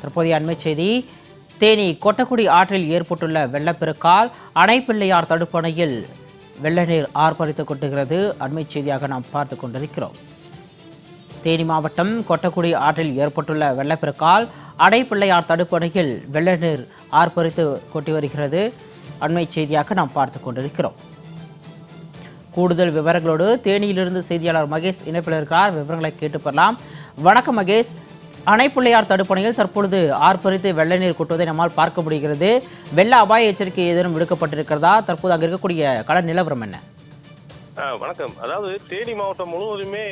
தற்போதைய அண்மை செய்தி. தேனி கொட்டக்குடி ஆற்றில் ஏற்பட்டுள்ள வெள்ளப்பெருக்கால் அணைப்பிள்ளையார் தடுப்பணையில் வெள்ள நீர் ஆர்ப்பரித்து கொட்டுகிறது அண்மை செய்தியாக நாம் பார்த்து கொண்டிருக்கிறோம். தேனி மாவட்டம் கொட்டக்குடி ஆற்றில் ஏற்பட்டுள்ள வெள்ளப்பெருக்கால் அடைப்பிள்ளையார் தடுப்பணையில் வெள்ள நீர் ஆர்ப்பரித்து கொட்டி வருகிறது. அண்மை செய்தியாக நாம் பார்த்து கொண்டிருக்கிறோம். கூடுதல் விவரங்களோடு தேனியிலிருந்து செய்தியாளர் மகேஷ் இணைப்பில் இருக்கிறார். விவரங்களை கேட்டு பெறலாம். வணக்கம் மகேஷ். அணைப்பிள்ளையார் தடுப்பணையில் தற்பொழுது ஆர்ப்பரித்து வெள்ள நீர் கொட்டுவதை நம்மால் பார்க்க முடிகிறது. வெள்ள அபாய எச்சரிக்கை ஏதேனும் விடுக்கப்பட்டிருக்கிறதா? தற்போது அங்கே இருக்கக்கூடிய கடல் நிலவரம் என்ன? வணக்கம். அதாவது தேனி மாவட்டம் முழுவதுமே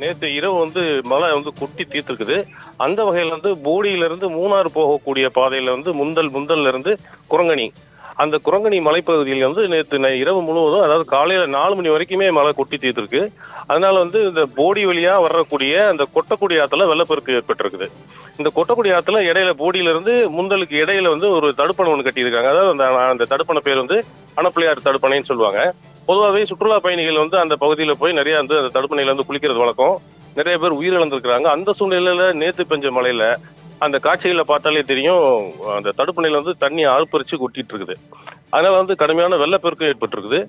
நேற்று இரவு வந்து மழை வந்து கொட்டி தீர்த்துருக்குது. அந்த வகையில் வந்து போடியிலிருந்து மூணாறு போகக்கூடிய பாதையில வந்து முந்தல் முந்தல்ல இருந்து குரங்கணி. அந்த குரங்கணி மலைப்பகுதியில் வந்து நேற்று இரவு முழுவதும் அதாவது காலையில நாலு மணி வரைக்குமே மழை கொட்டி தீர்த்துருக்கு. அதனால வந்து இந்த போடி வழியா வரக்கூடிய அந்த கொட்டக்குடி ஆத்துல வெள்ளப்பெருக்கு ஏற்பட்டிருக்குது. இந்த கொட்டக்குடி ஆத்துல இடையில போடியில இருந்து முந்தலுக்கு இடையில வந்து ஒரு தடுப்பணை ஒன்று கட்டியிருக்காங்க. அதாவது அந்த அந்த தடுப்பணை பேர் வந்து அணப்பிள்ளையார் தடுப்பணைன்னு சொல்லுவாங்க. பொதுவாகவே சுற்றுலா பயணிகள் வந்து அந்த பகுதியில் போய் நிறைய வந்து அந்த தடுப்பணையில வந்து குளிக்கிறது வழக்கம். நிறைய பேர் உயிரிழந்திருக்கிறாங்க. அந்த சூழ்நிலையில நேற்று பெஞ்ச மழையில அந்த காட்சிகளை பார்த்தாலே தெரியும் அந்த தடுப்பணையில வந்து தண்ணி ஆர்ப்பரிச்சு கொட்டிட்டு இருக்குது அதனால வந்து கடுமையான வெள்ளப்பெருக்கு ஏற்பட்டிருக்குது.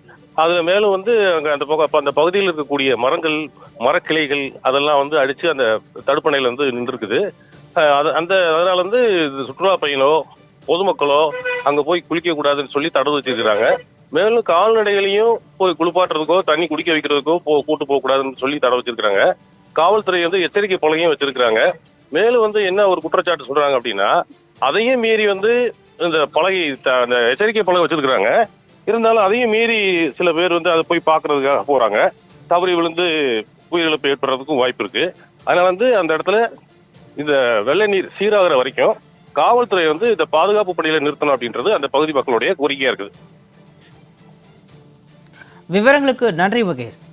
அதுல மேலும் வந்து அங்க அந்த அந்த பகுதியில் இருக்கக்கூடிய மரங்கள் மரக்கிளைகள் அதெல்லாம் வந்து அடிச்சு அந்த தடுப்பணையில வந்து நின்றுருக்குது. அது அந்த அதனால வந்து இது சுற்றுலா பயணோ பொதுமக்களோ அங்க போய் குளிக்க கூடாதுன்னு சொல்லி தடை வச்சிருக்கிறாங்க மேலும் கால்நடைகளையும் போய் குளிப்பாட்டுறதுக்கோ தண்ணி குடிக்க வைக்கிறதுக்கோ போ கூட்டு போகக்கூடாதுன்னு சொல்லி தடை வச்சிருக்கிறாங்க காவல்துறை வந்து எச்சரிக்கை பலகையும் வச்சிருக்கிறாங்க. மேலும் வந்து என்ன ஒரு குற்றச்சாட்டு சொல்றாங்க அப்படின்னா அதையும் மீறி வந்து இந்த பலகை த- அந்த எச்சரிக்கை பலகை வச்சிருக்கிறாங்க. இருந்தாலும் அதையும் மீறி சில பேர் வந்து அதை போய் பார்க்கறதுக்காக போறாங்க. தவறி விழுந்து உயிரிழப்பு ஏற்படுறதுக்கும் வாய்ப்பு இருக்கு. அதனால வந்து அந்த இடத்துல இந்த வெள்ள நீர் சீராகிற வரைக்கும் காவல்துறை வந்து இந்த பாதுகாப்பு பணியில நிறுத்தணும் அப்படின்றது அந்த பகுதி மக்களுடைய கோரிக்கையா இருக்குது. விவரங்களுக்கு நன்றி மகேஷ்.